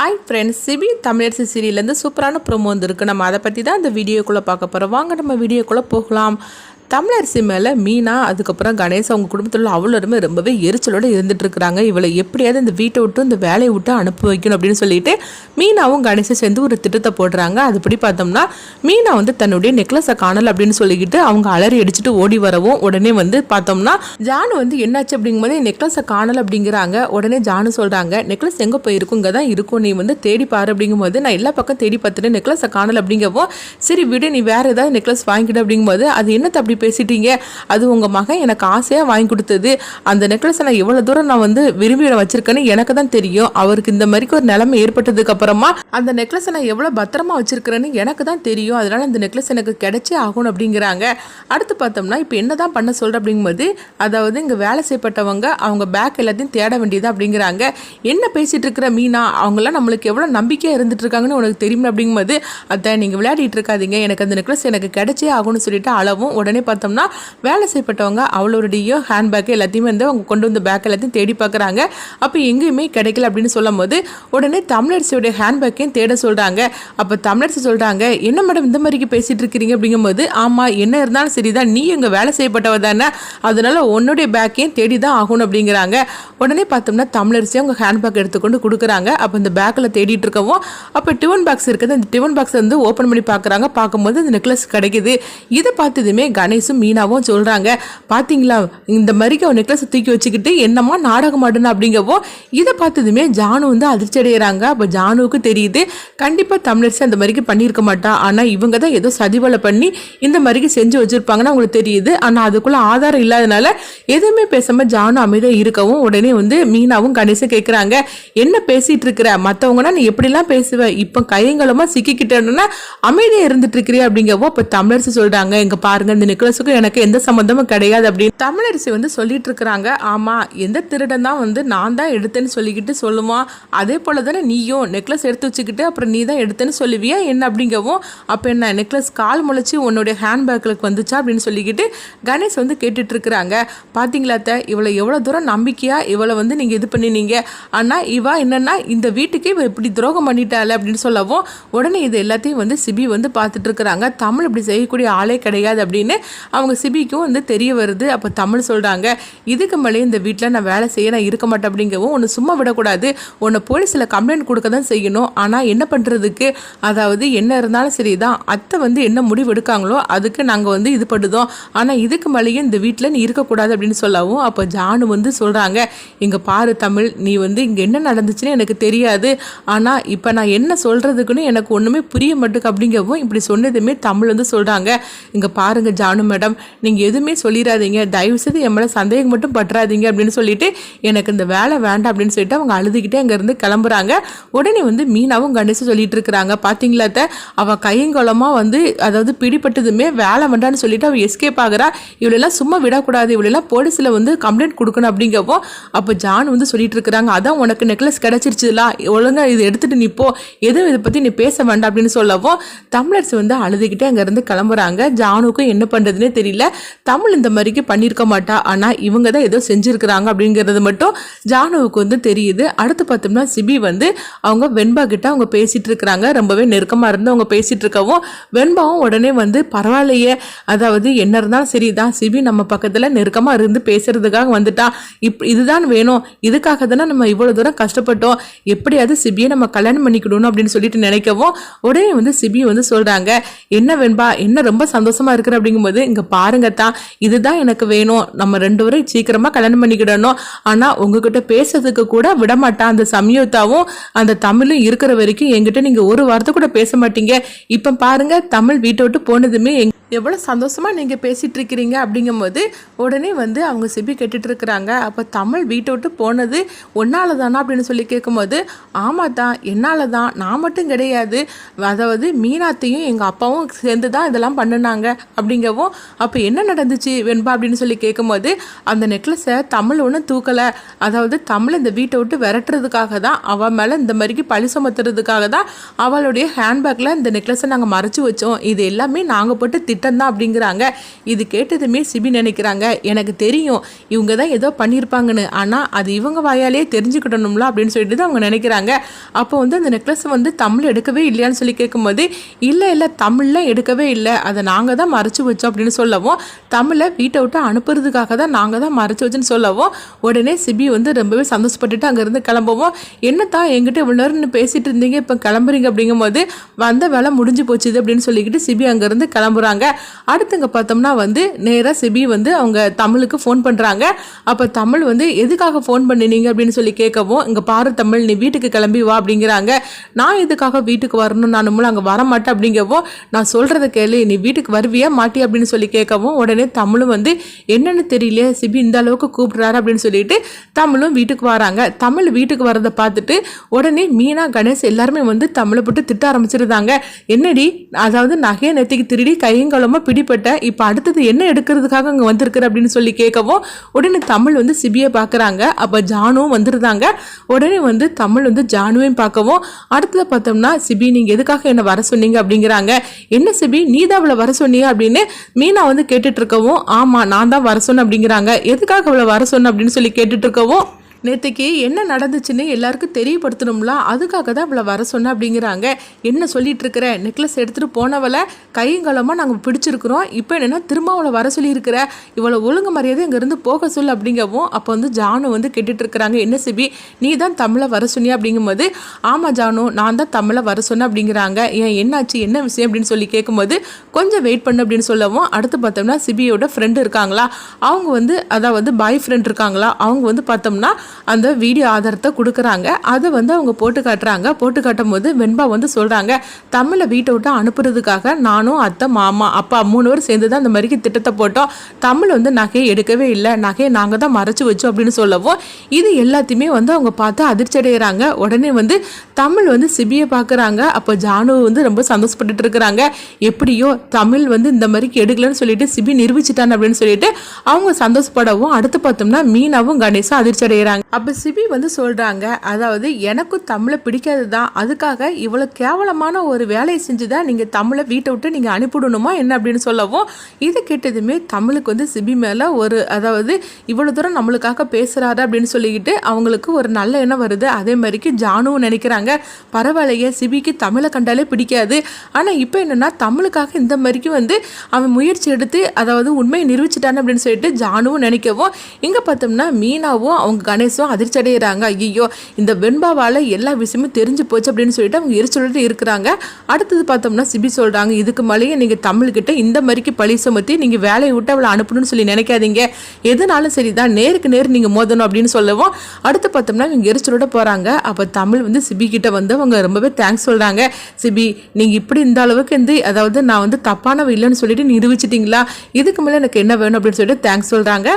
Hi friends சிபி தமிழரசி சீரியல்லேருந்து சூப்பரான ப்ரோமோ வந்துருக்கு. நம்ம அதை பற்றி தான் இந்த வீடியோக்குள்ளே பார்க்க போகிறோம் வாங்க நம்ம வீடியோக்குள்ளே போகலாம். தமிழரசி மேலே மீனா அதுக்கப்புறம் கணேஷ் அவங்க குடும்பத்தில் உள்ள அவ்வளோருமே ரொம்பவே எரிச்சலோடு இருந்துட்டு இருக்கிறாங்க. இவளை எப்படியாவது இந்த வீட்டை விட்டு இந்த வேலையை விட்டு அனுப்பி வைக்கணும் அப்படின்னு சொல்லிட்டு மீனாவும் கணேஷும் சேர்ந்து ஒரு திட்டத்தை போடுறாங்க. அதுபடி பார்த்தோம்னா மீனா வந்து தன்னுடைய நெக்லஸை காணல அப்படின்னு சொல்லிக்கிட்டு அவங்க அலறி அடிச்சுட்டு ஓடி வரவும் உடனே வந்து பார்த்தோம்னா ஜானு வந்து என்னாச்சு அப்படிங்கும்போது நெக்லஸை காணல அப்படிங்கிறாங்க. உடனே ஜானு சொல்கிறாங்க நெக்லஸ் எங்கே போயிருக்குங்க? இங்கே தான் இருக்கும். நீ வந்து தேடி பாரு. அப்படிங்கும்போது நான் எல்லா பக்கம் தேடி பார்த்துட்டு நெக்லஸை காணல. அப்படிங்கப்போ சரி விடு. நீ வேறு ஏதாவது நெக்லஸ் வாங்கிட்டு அப்படிங்கும்போது அது என்னத்தை அப்படி பேசிட்டீங்க. அது உங்கள் மகன் எனக்கு ஆசையாக வாங்கி கொடுத்தது. அந்த நெக்லஸை நான் எவ்வளோ தூரம் நான் வந்து விரும்பி வச்சிருக்கேன்னு எனக்கு தான் தெரியும். அவருக்கு இந்த மாதிரிக்கு ஒரு நிலைமை ஏற்பட்டதுக்கு அப்புறமா அந்த நெக்லஸை நான் எவ்வளோ பத்திரமா வச்சிருக்கிறேன்னு எனக்கு தான் தெரியும். அதனால அந்த நெக்லஸ் எனக்கு கிடைச்சே ஆகணும் அப்படிங்கிறாங்க. அடுத்து பார்த்தோம்னா இப்போ என்ன தான் பண்ண சொல்கிற அப்படிங்கும்போது அதாவது இங்கே வேலை செய்யப்பட்டவங்க அவங்க பேக் எல்லாத்தையும் தேட வேண்டியது அப்படிங்கிறாங்க. என்ன பேசிகிட்டு இருக்கிற மீனா? அவங்களாம் நம்மளுக்கு எவ்வளோ நம்பிக்கையாக இருந்துட்டு இருக்காங்கன்னு உனக்கு தெரியும் அப்படிங்கும்போது அதான் நீங்கள் விளையாடிட்டு இருக்காதீங்க. எனக்கு அந்த நெக்லஸ் எனக்கு கிடைச்சே ஆகும்னு சொல்லிட்டு அளவும் உடனே பார்த்தோம்னா வேலை செய்யப்பட்டவங்க அவளோடைய ஹேண்ட்பேக் எல்லாத்தையுமே வந்து அவங்க கொண்டு வந்த பேக் எல்லாத்தையும் தேடி பார்க்குறாங்க. அப்போ எங்கேயுமே கிடைக்கல அப்படின்னு சொல்லும் போது உடனே தமிழரசியோடைய ஹேண்ட்பேக்கையும் தேட சொல்கிறாங்க அப்போ தமிழரசி சொல்கிறாங்க என்ன மேடம் இந்த மாதிரிக்கு பேசிகிட்டு இருக்கிறீங்க அப்படிங்கும்போது ஆமாம் என்ன இருந்தாலும் சரி தான் நீ இங்கே வேலை செய்யப்பட்டவ தானே. அதனால உன்னுடைய பேக்கையும் தேடி தான் ஆகணும் அப்படிங்கிறாங்க. உடனே பார்த்தோம்னா தமிழரசி அவங்க ஹேண்ட்பேக் எடுத்துக்கொண்டு கொடுக்குறாங்க. அப்போ இந்த பேக்கில் தேடிட்டு இருக்கவும் அப்போ டிஃபன் பாக்ஸ் இருக்குது அந்த டிஃபன் பாக்ஸ் வந்து ஓப்பன் பண்ணி பார்க்குறாங்க. பார்க்கும்போது அந்த நெக்லஸ் கிடைக்குது. இதை பார்த்ததுமே கணேஷும் மீனாவும் சொல்கிறாங்க பார்த்தீங்களா இந்த மாதிரிக்கு அவன் நெக்லஸை தூக்கி வச்சுக்கிட்டு என்னம்மா நாடகம் ஆடணும் அப்படிங்கவோ இதை பார்த்ததுமே ஜானு வந்து அதிர்ச்சி அடைகிறாங்க அப்போ ஜானுவுக்கு தெரியுது கண்டிப்பாக தமிழர்ஸ் அந்த மாதிரிக்கு பண்ணியிருக்க மாட்டா. ஆனால் இவங்க தான் ஏதோ சதிவலை பண்ணி இந்த மாதிரிக்கு செஞ்சு வச்சுருப்பாங்கன்னு அவங்களுக்கு தெரியுது. ஆனால் அதுக்குள்ளே ஆதாரம் இல்லாதனால எதுவுமே பேசாமல் ஜானு அமைதியாக இருக்கவும் உடனே வந்து மீனாவும் கணேசும் கேட்குறாங்க என்ன பேசிகிட்டு இருக்கிற? மற்றவங்கன்னா நீ எப்படிலாம் பேசுவேன் இப்போ கையங்கலமாக சிக்கிக்கிட்டேன்னா அமைதியாக இருந்துட்டு இருக்கிறியா? அப்படிங்கவோ இப்போ தமிழர்ஸ் சொல்கிறாங்க இங்கே பாருங்க இந்த நெக்லஸுக்கும் எனக்கு எந்த சம்மந்தமும் கிடையாது அப்படின்னு தமிழரசி வந்து சொல்லிட்டு இருக்கிறாங்க. ஆமாம் எந்த திருடன் தான் வந்து நான் தான் எடுத்தேன்னு சொல்லிக்கிட்டு சொல்லுவான் அதே போல தானே நீயும் நெக்லஸ் எடுத்து வச்சுக்கிட்டு அப்புறம் நீ தான் எடுத்தேன்னு சொல்லுவியா? என்ன அப்படிங்கவும் அப்போ என்ன நெக்லஸ் கால் முளைச்சி உன்னுடைய ஹேண்ட்பேக்கில் வந்துச்சா அப்படின்னு சொல்லிக்கிட்டு கணேஷ் வந்து கேட்டுட்டு இருக்கிறாங்க. பார்த்தீங்களா அத்தை இவளை எவ்வளோ தூரம் நம்பிக்கையாக இவளை வந்து நீங்கள் இது பண்ணினீங்க? ஆனால் இவா என்னென்னா இந்த வீட்டுக்கே இவள் இப்படி துரோகம் பண்ணிட்டாள் அப்படின்னு சொல்லவும் உடனே இது எல்லாத்தையும் வந்து சிபி வந்து பார்த்துட்டு இருக்கிறாங்க. தமிழ் இப்படி செய்யக்கூடிய ஆளே கிடையாது அப்படின்னு அவங்க சிபிக்கும் வந்து தெரிய வருது. அப்போ தமிழ் சொல்கிறாங்க இதுக்கு மேலே இந்த வீட்டில் நான் வேலை செய்ய நான் இருக்க மாட்டேன் அப்படிங்கவும் ஒன்று சும்மா விடக்கூடாது. உன்னை போலீஸில் கம்ப்ளைண்ட் கொடுக்க தான் செய்யணும். ஆனால் என்ன பண்ணுறதுக்கு அதாவது என்ன இருந்தாலும் சரி தான் அத்தை வந்து என்ன முடிவு எடுக்காங்களோ அதுக்கு நாங்கள் வந்து இது பண்ணுதோம். ஆனால் இதுக்கு மேலேயும் இந்த வீட்டில் நீ இருக்கக்கூடாது அப்படின்னு சொல்லவும் அப்போ ஜானு வந்து சொல்கிறாங்க இங்கே பாரு தமிழ் நீ வந்து இங்கே என்ன நடந்துச்சுன்னு எனக்கு தெரியாது. ஆனால் இப்போ நான் என்ன சொல்கிறதுக்குன்னு எனக்கு ஒன்றுமே புரிய மாட்டுக்கு அப்படிங்கவும் இப்படி சொன்னதுமே தமிழ் வந்து சொல்கிறாங்க இங்கே பாருங்க ஜானு மேடம் நீங்கள் எதுவுமே சொல்லிடாதீங்க. தயவு செய்து என் மேலே சந்தேகம் மட்டும் பற்றாதீங்க அப்படின்னு சொல்லிட்டு எனக்கு இந்த வேலை வேண்டாம் அப்படின்னு சொல்லிட்டு அவங்க அழுதுகிட்டே அங்கேருந்து கிளம்புறாங்க. உடனே வந்து மீனாவும் கணேசும் சொல்லிட்டு இருக்கிறாங்க. பார்த்தீங்களா அவள் அவ கையங்கோலமாக வந்து அதாவது பிடிப்பட்டதுமே வேலை வேண்டான்னு சொல்லிட்டு அவள் எஸ்கேப் ஆகுறா. இவளெல்லாம் சும்மா விடக்கூடாது. இவளெல்லாம் போலீஸில் வந்து கம்ப்ளைண்ட் கொடுக்கணும் அப்படிங்கப்போ அப்போ ஜான் வந்து சொல்லிட்டு இருக்கிறாங்க. அதான் உனக்கு நெக்லஸ் கிடச்சிருச்சுல. ஒழுங்காக இது எடுத்துகிட்டு நீ போ. எதுவும் இதை பற்றி நீ பேச வேண்டாம் அப்படின்னு சொல்லவும் தமிழர்ஸ் வந்து அழுதுகிட்டே அங்கேருந்து கிளம்புறாங்க. ஜானுக்கும் என்ன பண்ணுறது பண்ணுறதுனே தெரியல. தமிழ் இந்த மாதிரிக்கு பண்ணியிருக்க மாட்டா. ஆனால் இவங்க தான் ஏதோ செஞ்சுருக்கிறாங்க அப்படிங்கிறது மட்டும் ஜானுவுக்கு வந்து தெரியுது. அடுத்து பார்த்தோம்னா சிபி வந்து அவங்க வெண்பா கிட்ட அவங்க பேசிகிட்டு இருக்கிறாங்க ரொம்பவே நெருக்கமாக இருந்து அவங்க பேசிகிட்டு இருக்கவும் வெண்பாவும் உடனே வந்து பரவாயில்லையே. அதாவது என்ன இருந்தாலும் சரி தான் சிபி நம்ம பக்கத்தில் நெருக்கமாக இருந்து பேசுறதுக்காக வந்துட்டா. இப் இதுதான் வேணும். இதுக்காக தானே நம்ம இவ்வளோ தூரம் கஷ்டப்பட்டோம். எப்படியாவது சிபியை நம்ம கல்யாணம் பண்ணிக்கணும் அப்படின்னு சொல்லிட்டு நினைக்கவும் உடனே வந்து சிபி வந்து சொல்கிறாங்க என்ன வெண்பா என்ன ரொம்ப சந்தோஷமாக இருக்கிற? அப்படிங்கும்போது இங்கே பாருங்க தான் இதுதான் எனக்கு வேணும். நம்ம ரெண்டு பேரும் சீக்கிரமாக கல்யாணம் பண்ணிக்கிடணும். ஆனால் உங்ககிட்ட பேசுறதுக்கு கூட விட மாட்டான். அந்த சமயத்தாவும் அந்த தமிழும் இருக்கிற வரைக்கும் என்கிட்ட நீங்கள் ஒரு வார்த்தை கூட பேச மாட்டீங்க. இப்போ பாருங்க தமிழ் வீட்டை விட்டு போனதுமே எங்க எவ்வளோ சந்தோஷமாக நீங்கள் பேசிகிட்டு இருக்கிறீங்க அப்படிங்கும்போது உடனே வந்து அவங்க சிபி கேட்டுட்ருக்குறாங்க அப்போ தமிழ் வீட்டை விட்டு போனது ஒன்றால் தானா அப்படின்னு சொல்லி கேட்கும்போது ஆமாம் தான் என்னால் தான் நான் மட்டும் கிடையாது. அதாவது மீனாத்தையும் எங்கள் அப்பாவும் சேர்ந்து தான் இதெல்லாம் பண்ணுனாங்க அப்படிங்கவும் அப்போ என்ன நடந்துச்சு வெண்பா அப்படின்னு சொல்லி கேட்கும்போது அந்த நெக்லஸை தமிழ் ஒன்றும் தூக்கலை. அதாவது தமிழ் இந்த வீட்டை விட்டு விரட்டுறதுக்காக தான் அவள் மேலே இந்த மாதிரிக்கு பழி சுமத்துறதுக்காக தான் அவளுடைய ஹேண்ட்பேக்கில் இந்த நெக்லஸை நாங்கள் மறைச்சி வச்சோம். இது எல்லாமே நாங்கள் போட்டு திட்டு திட்டம் தான் அப்படிங்கிறாங்க. இது கேட்டதுமே சிபி நினைக்கிறாங்க. எனக்கு தெரியும். இவங்க தான் ஏதோ பண்ணியிருப்பாங்கன்னு ஆனால் அது இவங்க வாயாலே தெரிஞ்சுக்கிடணும்ல அப்படின்னு சொல்லிட்டு தான் அவங்க நினைக்கிறாங்க. அப்போ வந்து அந்த நெக்லஸ் வந்து தமிழ் எடுக்கவே இல்லையான்னு சொல்லி கேட்கும்போது இல்லை இல்லை தமிழ்லாம் எடுக்கவே இல்லை. அதை நாங்கள் தான் மறைச்சு வச்சோம் அப்படின்னு சொல்லவும் தமிழை வீட்டை விட்டு அனுப்புறதுக்காக தான் நாங்கள் தான் மறைச்சு வச்சுன்னு சொல்லவும் உடனே சிபி வந்து ரொம்பவே சந்தோஷப்பட்டுட்டு அங்கேருந்து கிளம்பவும் என்னத்தான் என்கிட்ட இவ்வளோ நேரம்னு பேசிட்டு இருந்தீங்க? இப்போ கிளம்புறீங்க அப்படிங்கும்போது வந்த வேலை முடிஞ்சு போச்சுது அப்படின்னு சொல்லிக்கிட்டு சிபி அங்கேருந்து கிளம்புறாங்க. அடுத்துங்க பார்த்தோம்னா வந்து நேராக சிபி வந்து அவங்க தமிழுக்கு ஃபோன் பண்ணுறாங்க அப்போ தமிழ் வந்து எதுக்காக ஃபோன் பண்ணினீங்க? அப்படின்னு சொல்லி கேட்கவும் இங்கே பாரு தமிழ் நீ வீட்டுக்கு கிளம்பி வா அப்படிங்கிறாங்க. நான் எதுக்காக வீட்டுக்கு வரணும்? நான் நம்மளும் அங்கே வரமாட்டேன் அப்படிங்கவோ நான் சொல்கிறத கேளு நீ வீட்டுக்கு வருவியா மாட்டி அப்படின்னு சொல்லி கேட்கவும் உடனே தமிழும் வந்து என்னென்னு தெரியலையே சிபி இந்த அளவுக்கு கூப்பிடுறாரு அப்படின்னு சொல்லிட்டு தமிழும் வீட்டுக்கு வராங்க. தமிழ் வீட்டுக்கு வரதை பார்த்துட்டு உடனே மீனா கணேஷ் எல்லாருமே வந்து தமிழை போட்டு திட்ட ஆரம்பிச்சிருந்தாங்க. என்னடி? அதாவது நகையை நெத்திக்கு திருடி கையங்கலமாக பிடிப்பட்ட இப்போ அடுத்தது என்ன எடுக்கிறதுக்காக அங்கே வந்திருக்கிற? அப்படின்னு சொல்லி கேட்கவும் உடனே தமிழ் வந்து சிபியை பார்க்குறாங்க. அப்போ ஜானுவும் வந்துருந்தாங்க. உடனே வந்து தமிழ் வந்து ஜானுவே ஜானுவையும் பார்க்கவும் அடுத்தது பார்த்தோம்னா சிபி நீங்கள் எதுக்காக என்னை வர சொன்னீங்க அப்படிங்கிறாங்க. என்ன சிபி? நீ தான் அவளை வர சொன்னீங்க அப்படின்னு மீனா வந்து கேட்டுட்டு இருக்கவும் ஆமாம் நான் தான் வர சொன்னேன் அப்படிங்கிறாங்க. எதுக்காக அவளை வர சொன்னேன் அப்படின்னு சொல்லி கேட்டுட்டு இருக்கவும் நேற்றுக்கு என்ன நடந்துச்சுன்னு எல்லாருக்கும் தெரியப்படுத்தணும்ல? அதுக்காக தான் அவளை வர சொன்னேன் அப்படிங்கிறாங்க. என்ன சொல்லிட்டு இருக்கிற? நெக்லஸ் எடுத்துகிட்டு போனவளை கையங்காலமாக நாங்கள் பிடிச்சிருக்கிறோம். இப்போ என்னென்னா திரும்ப அவளை வர சொல்லியிருக்கிற. இவளை ஒழுங்கு மரியாதை இங்கேருந்து போக சொல் அப்படிங்கவும் அப்போ வந்து ஜானு வந்து கேட்டுட்டு இருக்கிறாங்க. என்ன சிபி நீ தான் தமிழை வர சொன்னியா அப்படிங்கும்போது ஆமாம் ஜானு நான் தான் தமிழை வர சொன்னேன் அப்படிங்கிறாங்க. ஏன் என்னாச்சு என்ன விஷயம் அப்படின்னு சொல்லி கேட்கும்போது கொஞ்சம் வெயிட் பண்ணு அப்படின்னு சொல்லவும் அடுத்து பார்த்தோம்னா சிபியோட ஃப்ரெண்டு இருக்காங்களா? அவங்க வந்து அதாவது பாய் ஃப்ரெண்ட் இருக்காங்களா? அவங்க வந்து பார்த்தோம்னா அந்த வீடியோ ஆதாரத்தை கொடுக்குறாங்க. அதை வந்து அவங்க போட்டு காட்டுறாங்க. போட்டு காட்டும் போது வெண்பா வந்து சொல்கிறாங்க தமிழை வீட்டை விட்டு அனுப்புறதுக்காக நானும் அத்தை மாமா அப்பா மூணு பேர் சேர்ந்து தான் இந்த மாதிரிக்கு திட்டத்தை போட்டோம். தமிழ் வந்து நகையை எடுக்கவே இல்லை. நகையை நாங்கள் தான் மறைச்சி வச்சோம் அப்படின்னு சொல்லவும் இது எல்லாத்தையுமே வந்து அவங்க பார்த்து அதிர்ச்சி அடைகிறாங்க உடனே வந்து தமிழ் வந்து சிபியை பார்க்குறாங்க. அப்போ ஜானு வந்து ரொம்ப சந்தோஷப்பட்டுட்டு இருக்கிறாங்க. எப்படியோ தமிழ் வந்து இந்த மாதிரிக்கு எடுக்கலன்னு சொல்லிட்டு சிபி நிரூபிச்சிட்டான் அப்படின்னு சொல்லிட்டு அவங்க சந்தோஷப்படவும் அடுத்து பார்த்தோம்னா மீனாவும் கணேசும் அதிர்ச்சி அடைகிறாங்க அப்போ சிபி வந்து சொல்கிறாங்க அதாவது எனக்கும் தமிழை பிடிக்காது தான் அதுக்காக இவ்வளோ கேவலமான ஒரு வேலையை செஞ்சு தான் நீங்கள் தமிழை வீட்டை விட்டு நீங்கள் அனுப்பிவிடணுமா என்ன அப்படின்னு சொல்லவும் இதை கேட்டதுமே தமிழுக்கு வந்து சிபி மேலே ஒரு அதாவது இவ்வளோ தூரம் நம்மளுக்காக பேசுகிறாரு அப்படின்னு சொல்லிக்கிட்டு அவங்களுக்கு ஒரு நல்ல எண்ணம் வருது. அதே மாதிரிக்கு ஜானுவும் நினைக்கிறாங்க பரவாயில்லையே சிபிக்கு தமிழை கண்டாலே பிடிக்காது. ஆனால் இப்போ என்னென்னா தமிழுக்காக இந்த மாதிரிக்கு வந்து அவன் முயற்சி எடுத்து அதாவது உண்மையை நிரூபிச்சிட்டான் அப்படின்னு சொல்லிட்டு ஜானுவும் நினைக்கவும் இங்கே பார்த்தோம்னா மீனாவும் அவங்க கணேசும் அதிர்ச்சி அடைகிறாங்க ஐயோ இந்த வெண்பாவால் எல்லா விஷயமும் தெரிஞ்சு போச்சு அப்படின்னு சொல்லிட்டு அவங்க எரிச்சொல்லிட்டு இருக்கிறாங்க. அடுத்தது பார்த்தோம்னா சிபி சொல்கிறாங்க இதுக்கு மேலேயே நீங்கள் தமிழ்கிட்ட இந்த மாதிரிக்கு பழி சுமத்தி நீங்கள் வேலையை விட்டு அவளை அனுப்பணும்னு சொல்லி நினைக்காதீங்க. எதுனாலும் சரி தான் நேருக்கு நேர் நீங்கள் மோதணும் அப்படின்னு சொல்லவும் அடுத்து பார்த்தோம்னா இவங்க எரிச்சலோட போகிறாங்க அப்போ தமிழ் வந்து சிபி கிட்ட வந்து அவங்க ரொம்பவே தேங்க்ஸ் சொல்கிறாங்க சிபி நீங்கள் இப்படி இந்த அளவுக்கு வந்து அதாவது நான் வந்து தப்பானவ இல்லைன்னு சொல்லிட்டு நிரூபிச்சிட்டிங்களா? இதுக்கு மேலே எனக்கு என்ன வேணும்? அப்படின்னு சொல்லிட்டு தேங்க்ஸ் சொல்கிறாங்க